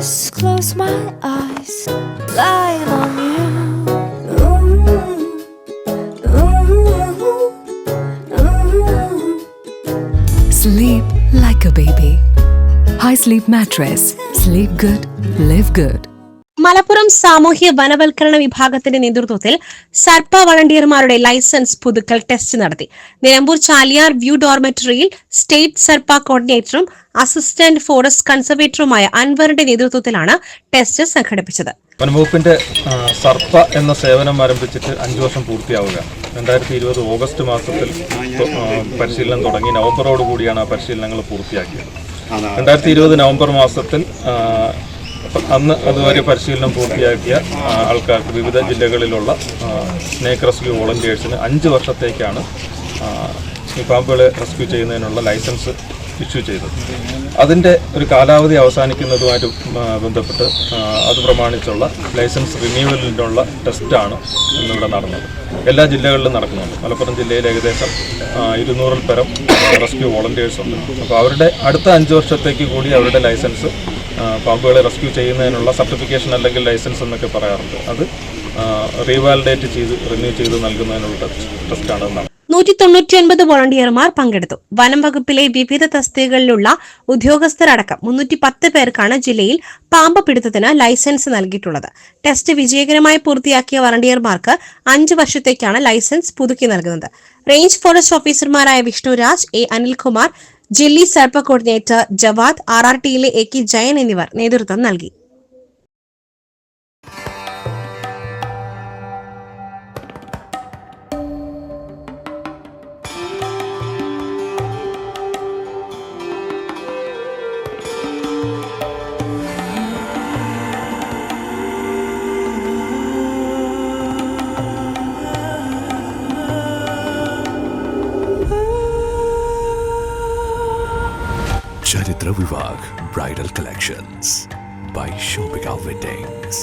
just close my eyes, lying on you. Sleep like a baby. High Sleep Mattress. Sleep good, live good. Malappuram സാമൂഹ്യ വനവൽക്കരണ വിഭാഗത്തിന്റെ നേതൃത്വത്തിൽ സർപ്പ വളണ്ടിയർമാരുടെ licence പുതുക്കൽ test നടത്തി. Nilambur Chaliyar view ഡോർമെറ്ററിയിൽ സ്റ്റേറ്റ് സർപ്പ കോർഡിനേറ്ററും അസിസ്റ്റന്റ് ഫോറസ്റ്റ് കൺസർവേറ്ററുമായ അൻവറിന്റെ നേതൃത്വത്തിലാണ് ടെസ്റ്റ് സംഘടിപ്പിച്ചത്. വനംവകുപ്പിന്റെ സർപ്പ എന്ന സേവനം ആരംഭിച്ചിട്ട് അഞ്ചു വർഷം പൂർത്തിയാവുക. രണ്ടായിരത്തി ഇരുപത് ഓഗസ്റ്റ് മാസത്തിൽ പരിശീലനം തുടങ്ങി. നവംബറോട് കൂടിയാണ് ആ പരിശീലനങ്ങൾ പൂർത്തിയാക്കിയത്. രണ്ടായിരത്തി ഇരുപത് നവംബർ മാസത്തിൽ അന്ന് അതുവരെ പരിശീലനം പൂർത്തിയാക്കിയ ആൾക്കാർക്ക് വിവിധ ജില്ലകളിലുള്ള സ്നേക്ക് റെസ്ക്യൂ വോളണ്ടിയേഴ്സിന് അഞ്ച് വർഷത്തേക്കാണ് ഈ പാമ്പുകളെ റെസ്ക്യൂ ചെയ്യുന്നതിനുള്ള ലൈസൻസ് ഇഷ്യൂ ചെയ്തത്. അതിന്റെ ഒരു കാലാവധി അവസാനിക്കുന്നതുമായിട്ട് ബന്ധപ്പെട്ട് അത് പ്രമാണിച്ചുള്ള ലൈസൻസ് റിന്യൂവലിനുള്ള ടെസ്റ്റാണ് ഇന്നിവിടെ നടന്നത്. എല്ലാ ജില്ലകളിലും നടക്കുന്നുണ്ട്. മലപ്പുറം ജില്ലയിൽ ഏകദേശം ഇരുന്നൂറിൽ പരം റെസ്ക്യൂ വോളണ്ടിയേഴ്സ് ഉണ്ട്. അപ്പോൾ അവരുടെ അടുത്ത അഞ്ച് വർഷത്തേക്ക് കൂടി അവരുടെ ലൈസൻസ് പാമ്പുകളെ റെസ്ക്യൂ ചെയ്യുന്നതിനുള്ള സർട്ടിഫിക്കേഷൻ അല്ലെങ്കിൽ ലൈസൻസ് എന്നൊക്കെ പറയാറുണ്ട്. അത് റീവാലിഡേറ്റ് ചെയ്ത് റിന്യൂ ചെയ്ത് നൽകുന്നതിനുള്ള ടെസ്റ്റ് ടെസ്റ്റാണ് എന്നാണ് നൂറ്റി തൊണ്ണൂറ്റി ഒൻപത് വോളണ്ടിയർമാർ പങ്കെടുത്തു. വനം വകുപ്പിലെ വിവിധ തസ്തികകളിലുള്ള ഉദ്യോഗസ്ഥരടക്കം മുന്നൂറ്റി പത്ത് പേർക്കാണ് ജില്ലയിൽ പാമ്പ് പിടുത്തത്തിന് ലൈസൻസ് നൽകിയിട്ടുള്ളത്. ടെസ്റ്റ് വിജയകരമായി പൂർത്തിയാക്കിയ വളണ്ടിയർമാർക്ക് അഞ്ച് വർഷത്തേക്കാണ് ലൈസൻസ് പുതുക്കി നൽകുന്നത്. റേഞ്ച് ഫോറസ്റ്റ് ഓഫീസർമാരായ വിഷ്ണുരാജ് എ അനിൽകുമാർ ജില്ലി സർപ്പ കോർഡിനേറ്റർ ജവാദ് ആർ ആർ ടിയിലെ എ കെ ജയൻ എന്നിവർ നേതൃത്വം നൽകി. ചരിത്ര വിഭാഗ് bridal collections by Shopika weddings